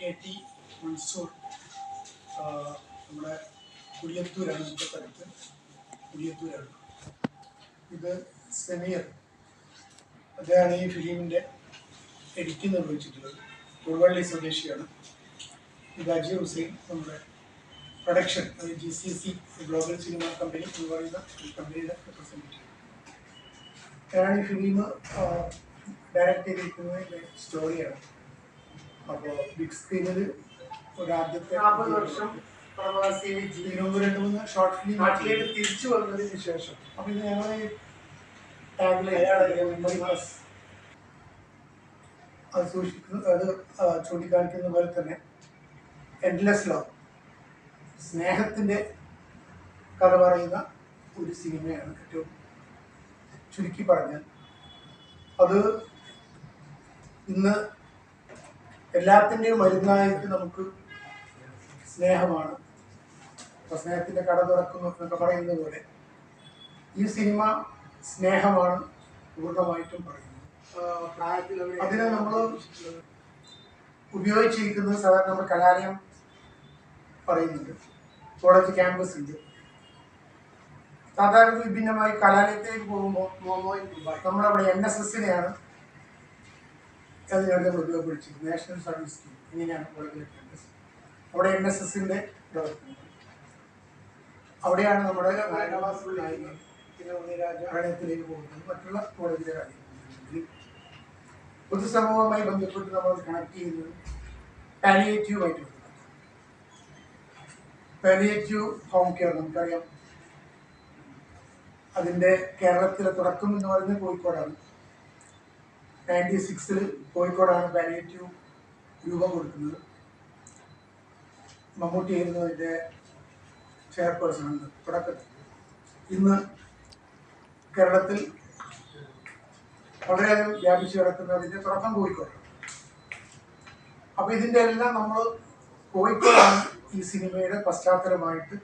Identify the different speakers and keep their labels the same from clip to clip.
Speaker 1: K T Mansoor നമ്മുടെ കുടിയത്തൂരാണ് മുക്കത്തടുത്ത് കുടിയത്തൂരാണ്. ഇത് സെമിയർ. അദ്ദേഹമാണ് ഈ ഫിലിമിന്റെ എഡിറ്റിംഗ് നിർവഹിച്ചിട്ടുള്ളത് ഉൾവള്ളി സ്വദേശിയാണ്. ഇത് അജയ് ഹുസൈൻ നമ്മുടെ പ്രൊഡക്ഷൻ അതായത് G C C global cinema company എന്ന് പറയുന്ന ഒരു കമ്പനിയുടെ റെപ്രസെന്റേറ്റീവ് ഞാൻ ഈ ഫിലിം ഡയറക്റ്റ് ചെയ്തിരിക്കുന്നത് സ്റ്റോറിയാണ് അപ്പോൾ ബിഗ് സ്ക്രീനിൽ ഒരു ആദ്യത്തെ
Speaker 2: നാൽപ്പത് വർഷം പ്രവാസി ജീവിതം
Speaker 1: രണ്ട് മൂന്ന് ഷോർട്ട് ഫിലിം
Speaker 2: നാട്ടിലേക്ക് തിരിച്ചു വന്നതിന് ശേഷം.
Speaker 1: അപ്പം ഇത് ഞങ്ങൾ ടാഗിൽ മെമ്മറി അത് അത് ചൂണ്ടിക്കാണിക്കുന്ന പോലെ തന്നെ എൻഡ്ലെസ് ലവ് സ്നേഹത്തിന്റെ കഥ പറയുന്ന ഒരു സിനിമയാണ് ഏറ്റവും ചുരുക്കി പറഞ്ഞാൽ. അത് ഇന്ന് എല്ലാത്തിന്റെയും മരുന്നായിട്ട് നമുക്ക് സ്നേഹമാണ്. അപ്പോൾ സ്നേഹത്തിന്റെ കട തുറക്കുന്നു എന്നൊക്കെ പറയുന്നത് പോലെ ഈ സിനിമ സ്നേഹമാണ് പൂർണമായിട്ടും പറയുന്നത്. അതിനെ നമ്മൾ ഉപയോഗിച്ചിരിക്കുന്നത് സാധാരണ നമ്മൾ കലാലയം പറയുന്നുണ്ട്. കോളേജ് ക്യാമ്പസ് ഉണ്ട്. സാധാരണ വിഭിന്നമായി കലാലയത്തേക്ക് പോകുമ്പോൾ നമ്മളവിടെ എൻ എസ് എസിനെയാണ് അതിനുവേണ്ടി നമ്മൾ ഉപയോഗപ്പെടുത്തിയത് നാഷണൽ സർവീസ് സ്കീം ഇങ്ങനെയാണ് കോളേജിലെ ക്യാമ്പസ് അവിടെ എൻ എസ് എസിന്റെ പ്രവർത്തനം. അവിടെയാണ് നമ്മുടെ പ്രണയത്തിലേക്ക് പോകുന്നത്. മറ്റുള്ള കോളേജിലെ കാര്യങ്ങൾ. പൊതുസമൂഹവുമായി ബന്ധപ്പെട്ട് നമ്മൾ കണക്ട് ചെയ്യുന്നത് പാലിയേറ്റീവായിട്ട് പാലിയേറ്റീവ് ഹോം കെയർ നമുക്കറിയാം. അതിന്റെ കേരളത്തിലെ തുടക്കം എന്ന് പറയുന്നത് കോഴിക്കോടാണ്. നയന്റി സിക്സിൽ കോഴിക്കോടാണ് പാലിയേറ്റീവ് രൂപം കൊടുക്കുന്നത്. മമ്മൂട്ടി ആയിരുന്നു അതിന്റെ ചെയർപേഴ്സൺ അന്ന് തുടക്കത്തിൽ. ഇന്ന് കേരളത്തിൽ വളരെയധികം വ്യാപിച്ചു കിടക്കുന്നതിന്റെ തുടക്കം കോഴിക്കോടാണ് അപ്പോൾ ഇതിന്റെ എല്ലാം നമ്മൾ കോഴിക്കോടാണ് ഈ സിനിമയുടെ പശ്ചാത്തലമായിട്ട്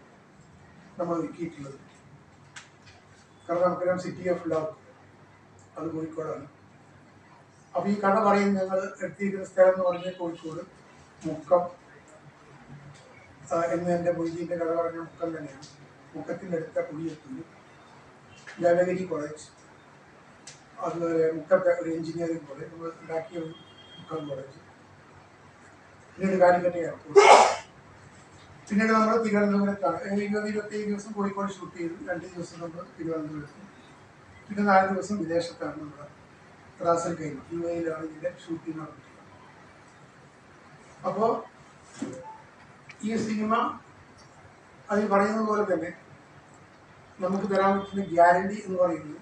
Speaker 1: നമ്മൾ ഒരുക്കിയിട്ടുള്ളത്. കാരണം നമുക്കറിയാം സിറ്റി ഓഫ് ലവ് അത് കോഴിക്കോടാണ്. അപ്പോൾ ഈ കട പറയും ഞങ്ങൾ എത്തിയിരിക്കുന്ന സ്ഥലം എന്ന് പറഞ്ഞാൽ കോഴിക്കോട്. മുക്കം എന്ന് എന്റെ മൊയ്തീന്റെ കട പറഞ്ഞ മുക്കം തന്നെയാണ്. മുക്കത്തിന്റെ അടുത്ത കുടിയെത്തുന്നു ദേവഗിരി കോളേജ്. അതുപോലെ മുക്കത്തെ ഒരു എഞ്ചിനീയറിംഗ് കോളേജ്. നമ്മൾ ഉണ്ടാക്കിയ ഒരു മുക്കം കോളേജ്. പിന്നീട് കാലിക്കറ്റ് എയർപോർട്ട് പിന്നീട് നമ്മൾ തിരുവനന്തപുരത്താണ്. ഇരുപത് ഇരുപത്തേഴ് ദിവസം കോഴിക്കോട് ഷൂട്ട് ചെയ്തു. രണ്ട് ദിവസം നമ്മൾ തിരുവനന്തപുരത്ത്. പിന്നെ നാല് ദിവസം വിദേശത്താണ് നമ്മൾ റാസൽ കൈമ യു എയിലാണ് ഇതിന്റെ ഷൂട്ടിംഗ് നടന്നിട്ടുള്ളത് അപ്പോൾ ഈ സിനിമ അതിൽ പറയുന്നത് പോലെ തന്നെ നമുക്ക് തരാൻ പറ്റുന്ന ഗ്യാരണ്ടി എന്ന് പറയുന്നത്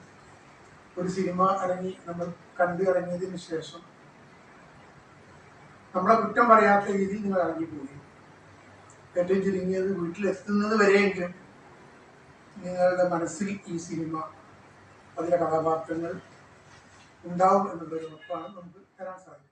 Speaker 1: ഒരു സിനിമ ഇറങ്ങി നമ്മൾ കണ്ടു ഇറങ്ങിയതിന് ശേഷം നമ്മളെ കുറ്റം പറയാത്ത രീതിയിൽ നിങ്ങൾ ഇറങ്ങിപ്പോയി ഏറ്റവും ചുരുങ്ങിയത് വീട്ടിലെത്തുന്നത് വരെയെങ്കിലും നിങ്ങളുടെ മനസ്സിൽ ഈ സിനിമ അതിലെ കഥാപാത്രങ്ങൾ ഉണ്ടാവും എന്നുള്ളൊരു ഉറപ്പാണ് നമുക്ക് തരാൻ സാധിക്കും